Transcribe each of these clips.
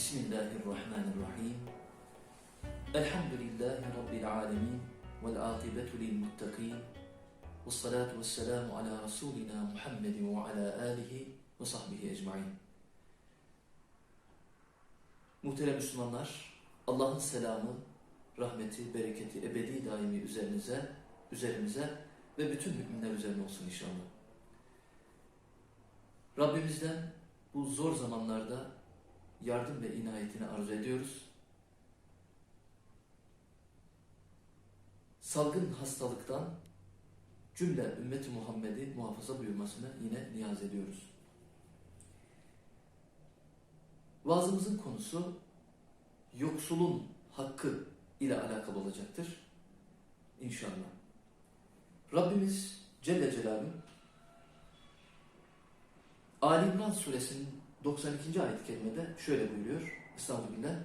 Bismillahirrahmanirrahim. Elhamdülillahi Rabbil alemin. Vel akibetu lil muttakin. Ve salatu ve selamu ala Resulina Muhammedin ve ala alihi ve sahbihi ecmain. Muhterem Müslümanlar, Allah'ın selamı, rahmeti, bereketi ebedi daimi üzerinize, üzerimize ve bütün müminler üzerine olsun inşallah. Rabbimizden bu zor zamanlarda yardım ve inayetini arzu ediyoruz. Salgın hastalıktan cümle ümmeti Muhammed'i muhafaza buyurmasını yine niyaz ediyoruz. Vaazımızın konusu yoksulun hakkı ile alakalı olacaktır. İnşallah. Rabbimiz Celle Celaluhu Ali İmran suresinin 92. ayet-i kerimede şöyle buyuruyor. Estağfirullah.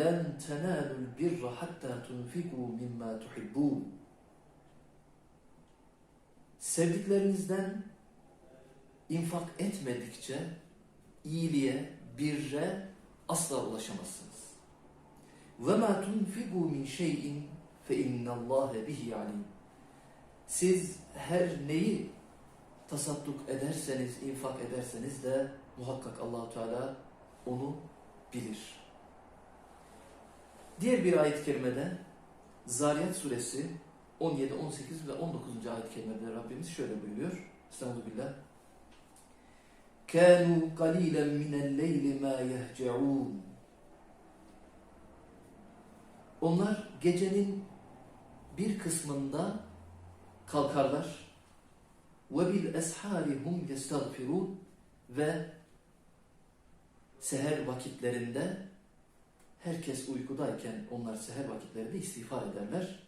لَنْ تَنَالُوا الْبِرَّ حَتَّى تُنْفِقُوا مِمَّا تُحِبُّونَ Sevdiklerinizden infak etmedikçe iyiliğe, birre asla ulaşamazsınız. وَمَا تُنْفِقُوا مِنْ شَيْءٍ فَاِنَّ اللّٰهَ بِهِ عَلِيمٌ Siz her neyi tasadduk ederseniz, infak ederseniz de muhakkak Allahu Teala onu bilir. Diğer bir ayet-i kerimede Zariyat suresi 17, 18 ve 19. ayet-i kerimede Rabbimiz şöyle buyuruyor. Estağfirullah. كَانُوا قَلِيلًا مِنَ اللَّيْلِ مَا يَهْجَعُونَ Onlar gecenin bir kısmında kalkarlar. Ve bil eshari hum yestagfirun ve seher vakitlerinde herkes uykudayken onlar seher vakitlerinde istiğfar ederler.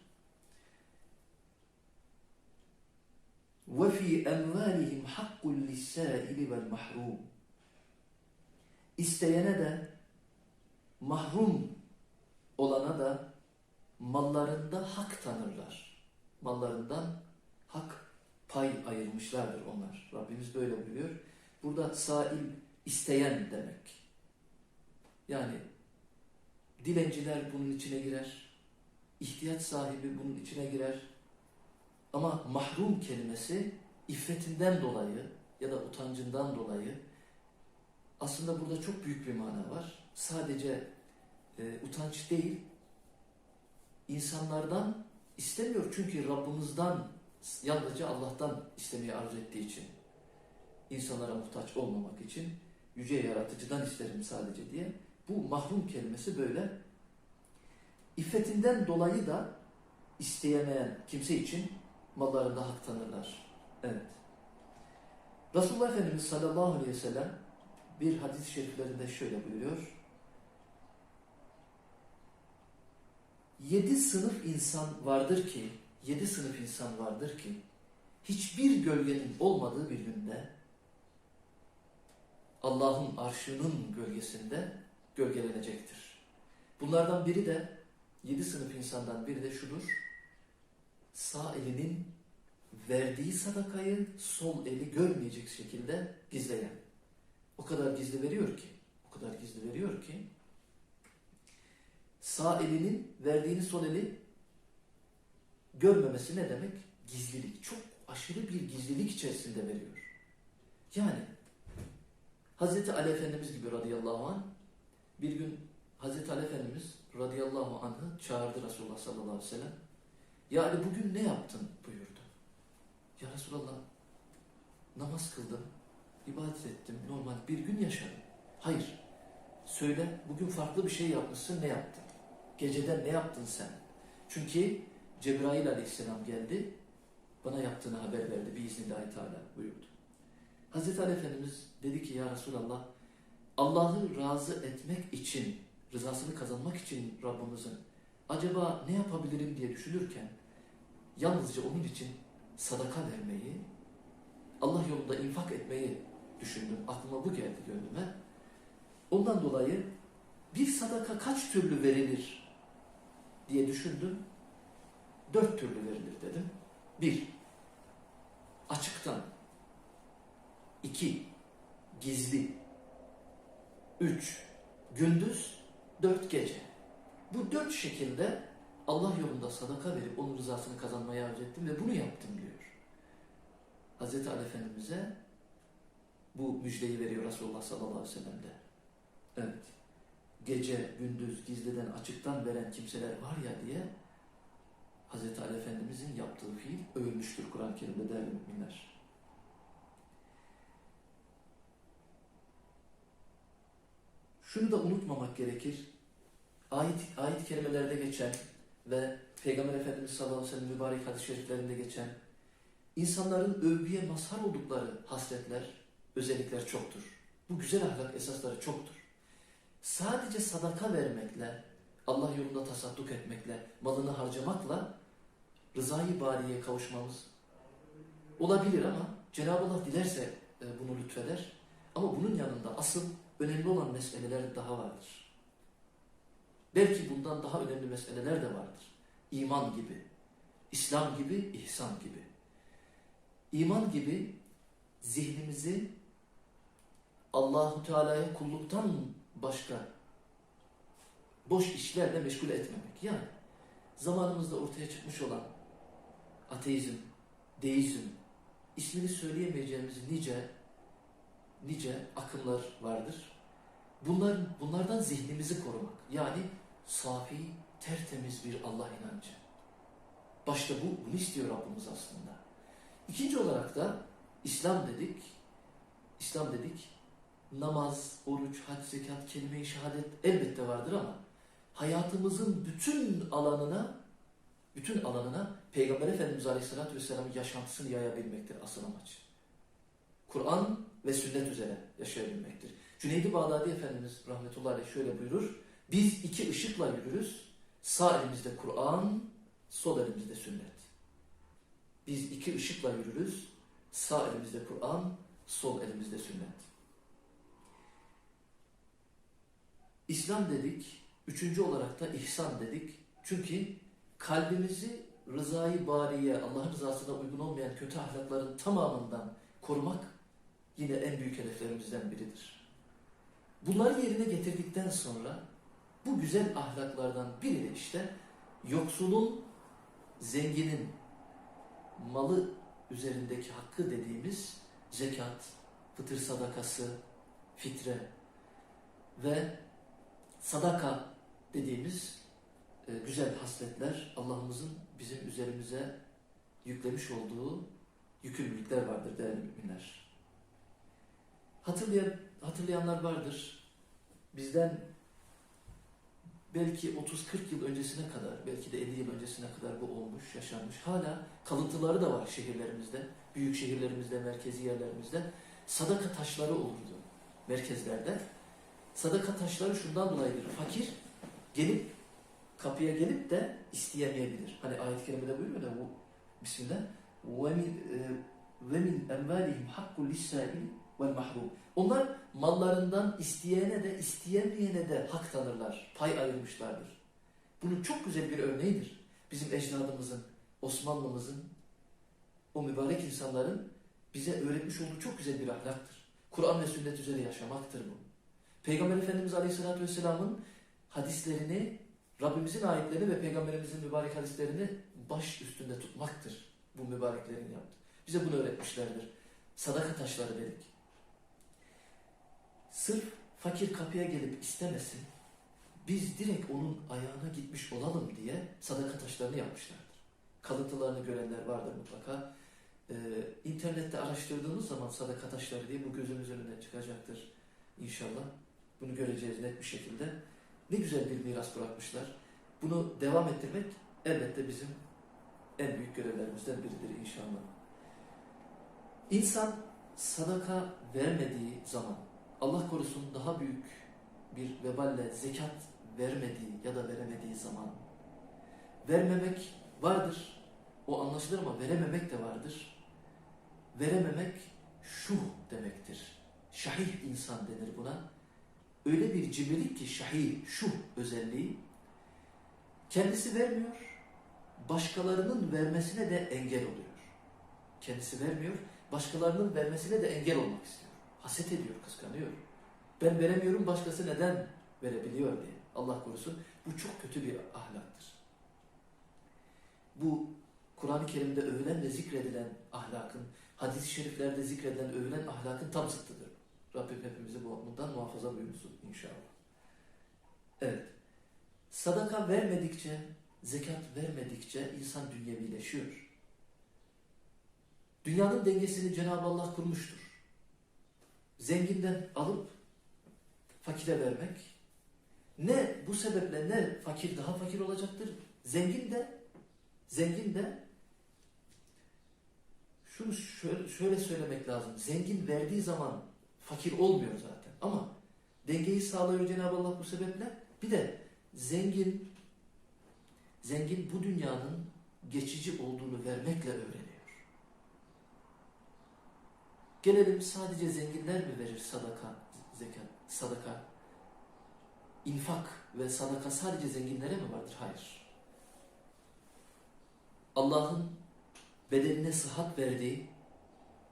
Emvalihim hakkul lis-sâili vel mahrum. İsteyene de mahrum olana da mallarında hak tanırlar. Mallarından hak pay ayırmışlardır onlar. Rabbimiz böyle buyuruyor. Burada sail isteyen demek. Yani dilenciler bunun içine girer. ihtiyaç sahibi bunun içine girer. Ama mahrum kelimesi iffetinden dolayı ya da utancından dolayı aslında burada çok büyük bir mana var. Sadece e, utanç değil, insanlardan istemiyor çünkü Rabbimizden yalnızca Allah'tan istemeyi arzu ettiği için insanlara muhtaç olmamak için yüce yaratıcıdan isterim sadece diye bu mahrum kelimesi böyle iffetinden dolayı da isteyemeyen kimse için mallarında hak tanırlar. Evet. Resulullah Efendimiz sallallahu aleyhi ve sellem bir hadis-i şeriflerinde şöyle buyuruyor. Yedi sınıf insan vardır ki, yedi sınıf insan vardır ki, hiçbir gölgenin olmadığı bir günde Allah'ın arşının gölgesinde gölgelenecektir. Bunlardan biri de, yedi sınıf insandan biri de şudur, sağ elinin verdiği sadakayı sol eli görmeyecek şekilde gizleyen. O kadar gizli veriyor ki, o kadar gizli veriyor ki, sağ elinin verdiğini sol eli görmemesi ne demek? Gizlilik. Çok aşırı bir gizlilik içerisinde veriyor. Yani Hazreti Ali Efendimiz gibi radıyallahu anh bir gün Hazreti Ali Efendimiz radıyallahu anh'ı çağırdı Resulullah sallallahu aleyhi ve sellem. Ya Ali bugün ne yaptın buyurdu. Ya Resulallah namaz kıldım, ibadet ettim, normal bir gün yaşadım. Hayır. Söyle bugün farklı bir şey yapmışsın ne yaptın? Geceden ne yaptın sen? Çünkü Cebrail aleyhisselam geldi, bana yaptığını haber verdi biiznillahü teala buyurdu. Hazreti Ali Efendimiz dedi ki ya Resulallah Allah'ı razı etmek için, rızasını kazanmak için Rabbimizin acaba ne yapabilirim diye düşünürken yalnızca onun için sadaka vermeyi, Allah yolunda infak etmeyi düşündüm. Aklıma bu geldi gönlüme. Ondan dolayı bir sadaka kaç türlü verilir diye düşündüm. Dört türlü verilir dedim. Bir, açıktan. iki gizli. Üç gündüz, dört gece. Bu dört şekilde Allah yolunda sadaka verip onun rızasını kazanmaya arz ettim ve bunu yaptım diyor. Hazreti Ali Efendimiz'e bu müjdeyi veriyor Resulullah sallallahu aleyhi ve sellem de. Evet. Gece, gündüz, gizliden, açıktan veren kimseler var ya diye Hazreti Ali Efendimiz'in yaptığı fiil övülmüştür Kur'an-ı Kerim'de değerli müminler. Şunu da unutmamak gerekir. Ayet, ayet kelimelerde geçen ve Peygamber Efendimiz sallallahu aleyhi ve sellem mübarek hadis-i şeriflerinde geçen insanların övgüye mazhar oldukları hasletler, özellikler çoktur. Bu güzel ahlak esasları çoktur. Sadece sadaka vermekle, Allah yolunda tasadduk etmekle, malını harcamakla rızayı bariye kavuşmamız olabilir ama Cenab-ı Allah dilerse e, bunu lütfeder. Ama bunun yanında asıl önemli olan meseleler daha vardır. Belki bundan daha önemli meseleler de vardır. İman gibi, İslam gibi, ihsan gibi. İman gibi zihnimizi Allahu Teala'ya kulluktan başka boş işlerle meşgul etmemek. Yani zamanımızda ortaya çıkmış olan ateizm, deizm, ismini söyleyemeyeceğimiz nice nice akımlar vardır. Bunlar, bunlardan zihnimizi korumak. Yani safi, tertemiz bir Allah inancı. Başta bu, bunu istiyor Rabbimiz aslında. İkinci olarak da İslam dedik. İslam dedik. Namaz, oruç, hac, zekat, kelime-i şehadet elbette vardır ama hayatımızın bütün alanına bütün alanına Peygamber Efendimiz Aleyhisselatü Vesselam'ın yaşantısını yayabilmektir asıl amaç. Kur'an ve sünnet üzere yaşayabilmektir. Cüneydi Bağdadi Efendimiz rahmetullahi aleyh şöyle buyurur. Biz iki ışıkla yürürüz. Sağ elimizde Kur'an, sol elimizde sünnet. Biz iki ışıkla yürürüz. Sağ elimizde Kur'an, sol elimizde sünnet. İslam dedik, üçüncü olarak da ihsan dedik. Çünkü kalbimizi rızayı bariye, Allah'ın rızasına uygun olmayan kötü ahlakların tamamından korumak yine en büyük hedeflerimizden biridir. Bunları yerine getirdikten sonra bu güzel ahlaklardan biri de işte yoksulun, zenginin malı üzerindeki hakkı dediğimiz zekat, fıtır sadakası, fitre ve sadaka dediğimiz e, güzel hasletler Allah'ımızın bizim üzerimize yüklemiş olduğu yükümlülükler vardır değerli müminler. Hatırlayan, hatırlayanlar vardır. Bizden belki 30-40 yıl öncesine kadar, belki de 50 yıl öncesine kadar bu olmuş, yaşanmış. Hala kalıntıları da var şehirlerimizde, büyük şehirlerimizde, merkezi yerlerimizde. Sadaka taşları olurdu merkezlerde. Sadaka taşları şundan dolayıdır. Fakir gelip kapıya gelip de isteyemeyebilir. Hani ayet-i kerimede buyuruyor da bu Bismillah ve min envalihim hakkul lissail vel mahrum. Onlar mallarından isteyene de isteyemeyene de hak tanırlar. Pay ayırmışlardır. Bunun çok güzel bir örneğidir. Bizim ecdadımızın, Osmanlımızın, o mübarek insanların bize öğretmiş olduğu çok güzel bir ahlaktır. Kur'an ve sünnet üzere yaşamaktır bu. Peygamber Efendimiz Aleyhisselatü Vesselam'ın hadislerini, Rabbimizin ayetlerini ve Peygamberimizin mübarek hadislerini baş üstünde tutmaktır. Bu mübareklerin yaptı. Bize bunu öğretmişlerdir. Sadaka taşları dedik. Sırf fakir kapıya gelip istemesin, biz direkt onun ayağına gitmiş olalım diye sadaka taşlarını yapmışlardır. Kalıntılarını görenler vardır mutlaka. Ee, internette araştırdığımız zaman sadaka taşları diye bu gözümüz önüne çıkacaktır inşallah. Bunu göreceğiz net bir şekilde. Ne güzel bir miras bırakmışlar. Bunu devam ettirmek elbette bizim en büyük görevlerimizden biridir inşallah. İnsan sadaka vermediği zaman Allah korusun daha büyük bir veballe zekat vermediği ya da veremediği zaman vermemek vardır. O anlaşılır ama verememek de vardır. Verememek şuh demektir. Şahih insan denir buna. Öyle bir cimrilik ki şahih, şuh özelliği kendisi vermiyor, başkalarının vermesine de engel oluyor. Kendisi vermiyor, başkalarının vermesine de engel olmak istiyor. Haset ediyor, kıskanıyor. Ben veremiyorum başkası neden verebiliyor diye. Allah korusun. Bu çok kötü bir ahlaktır. Bu Kur'an-ı Kerim'de övülen ve zikredilen ahlakın, hadis-i şeriflerde zikredilen, övülen ahlakın tam zıttıdır. Rabbim hepimizi bu- bundan muhafaza buyursun inşallah. Evet. Sadaka vermedikçe, zekat vermedikçe insan dünyevileşiyor. Dünyanın dengesini Cenab-ı Allah kurmuştur. Zenginden alıp fakire vermek, ne bu sebeple ne fakir daha fakir olacaktır, zengin de zengin de şunu şöyle, söylemek lazım. Zengin verdiği zaman fakir olmuyor zaten. Ama dengeyi sağlıyor Cenab-ı Allah bu sebeple. Bir de zengin zengin bu dünyanın geçici olduğunu vermekle öğreniyor. Gelelim sadece zenginler mi verir sadaka, zekat, sadaka? İnfak ve sadaka sadece zenginlere mi vardır? Hayır. Allah'ın bedenine sıhhat verdiği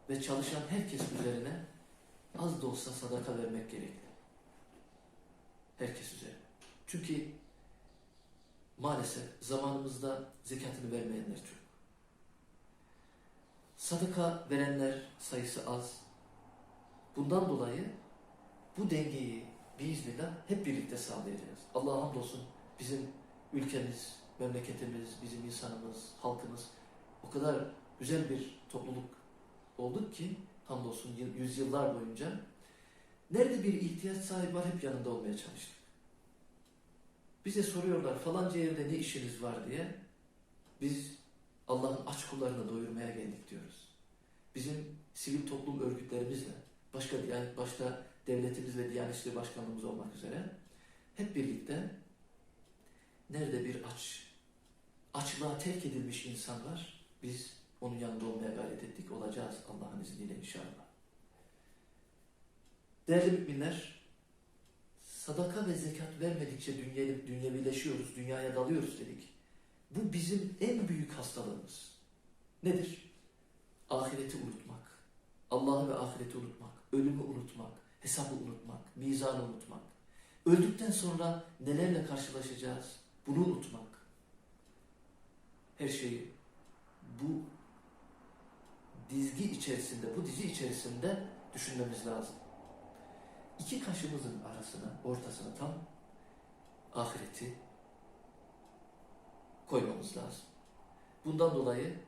ve çalışan herkes üzerine az da olsa sadaka vermek gerekli. Herkes üzerine. Çünkü maalesef zamanımızda zekatını vermeyenler çok. Sadaka verenler sayısı az. Bundan dolayı bu dengeyi biiznillah hep birlikte sağlayacağız. Allah'a hamdolsun bizim ülkemiz, memleketimiz, bizim insanımız, halkımız o kadar güzel bir topluluk olduk ki hamdolsun yıl- yüzyıllar boyunca nerede bir ihtiyaç sahibi var hep yanında olmaya çalıştık. Bize soruyorlar falanca yerde ne işiniz var diye. Biz Allah'ın aç kullarını doyurmaya geldik diyoruz. Bizim sivil toplum örgütlerimizle, başka başta devletimiz ve Diyanet İşleri Başkanlığımız olmak üzere hep birlikte nerede bir aç, açlığa terk edilmiş insan var, biz onun yanında olmaya gayret ettik, olacağız Allah'ın izniyle inşallah. Değerli müminler, sadaka ve zekat vermedikçe dünyevi, dünyevileşiyoruz, dünyaya dalıyoruz dedik. Bu bizim en büyük hastalığımız. Nedir? Ahireti unutmak. Allah'ı ve ahireti unutmak. Ölümü unutmak. Hesabı unutmak. Mizanı unutmak. Öldükten sonra nelerle karşılaşacağız? Bunu unutmak. Her şeyi bu dizgi içerisinde, bu dizi içerisinde düşünmemiz lazım. İki kaşımızın arasına, ortasına tam ahireti koymamız lazım. Bundan dolayı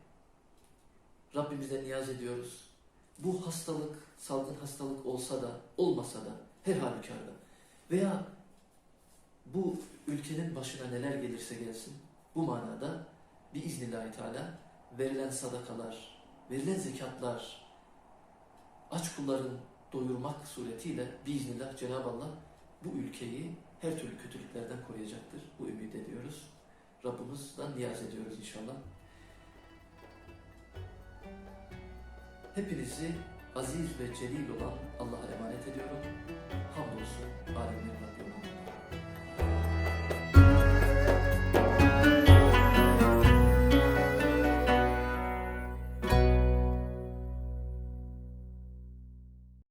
Rabbimize niyaz ediyoruz. Bu hastalık, salgın hastalık olsa da, olmasa da, her halükarda veya bu ülkenin başına neler gelirse gelsin, bu manada biiznillahü teala verilen sadakalar, verilen zekatlar, aç kulların doyurmak suretiyle biiznillah Cenab-ı Allah bu ülkeyi her türlü kötülüklerden koruyacaktır. Bu ümit ediyoruz. Rabbimizden niyaz ediyoruz inşallah. Hepinizi aziz ve celil olan Allah'a emanet ediyorum. Hamdolsun alemin Rabbi olan.